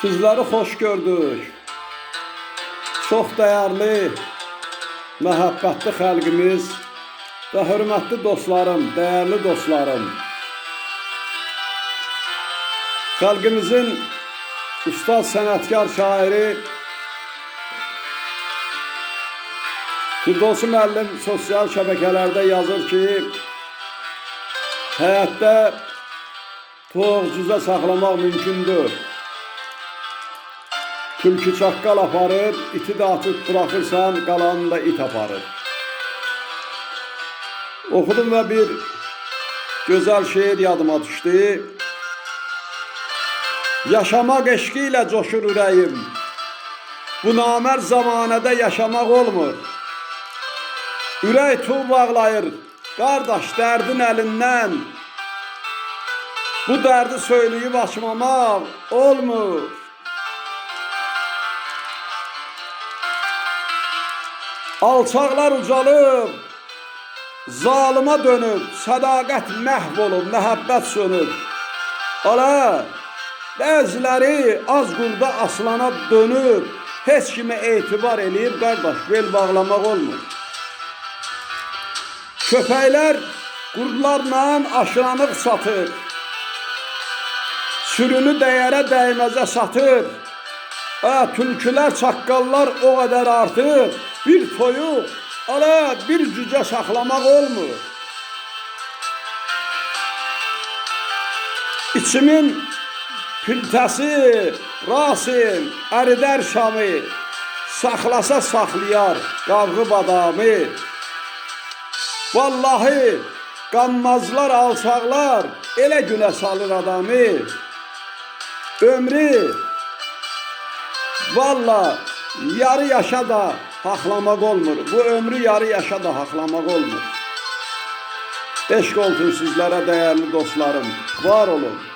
Sizləri xoş gördük. Çox dəyərli, məhəbbətli xalqımız və hörmətli dostlarım, dəyərli dostlarım. Xalqımızın ustad sənətkar şairi Firdovsi müəllim sosial şəbəkələrdə yazır ki, həyatda toğ cüzə saxlamaq mümkündür. Tülkü çaqqal aparır, iti də atıb buraxırsan, qalanını da it aparır. Oxudum və bir gözəl şeir yadıma düşdü. Yaşamaq eşqi ilə coşur ürəyim. Bu namər zamanədə yaşamaq olmur. Ürək tuğ bağlayır, qardaş dərdin əlindən. Bu dərdi söyləyib açmamaq olmur. Alçaqlar ucalıb, zalıma dönüb, sədaqət məhv olub, məhəbbət sönüb. Ala, bəziləri az qurda aslana dönüb, heç kimə etibar eləyib, qardaş, bel bağlamaq olmur. Köpəklər qurdlarla aşıranıq satır. Sürünü dəyərə dəyməzə satır. Hə, tülkülər, çaqqallar o qədər artır. Bir toyuq, ala bir cücə saxlamaq olmur. İçimin piltəsi, rasim, əridər şamı, saxlasa saxlayar qavğı badamı. Vallahi qanmazlar, alçaqlar elə günə salır adamı. Ömrü valla yarı yaşa da haqlamaq olmur. Bu ömrü yarı yaşa da haqlamaq olmur. Eşq olsun sizlərə dəyərli dostlarım. Var olun.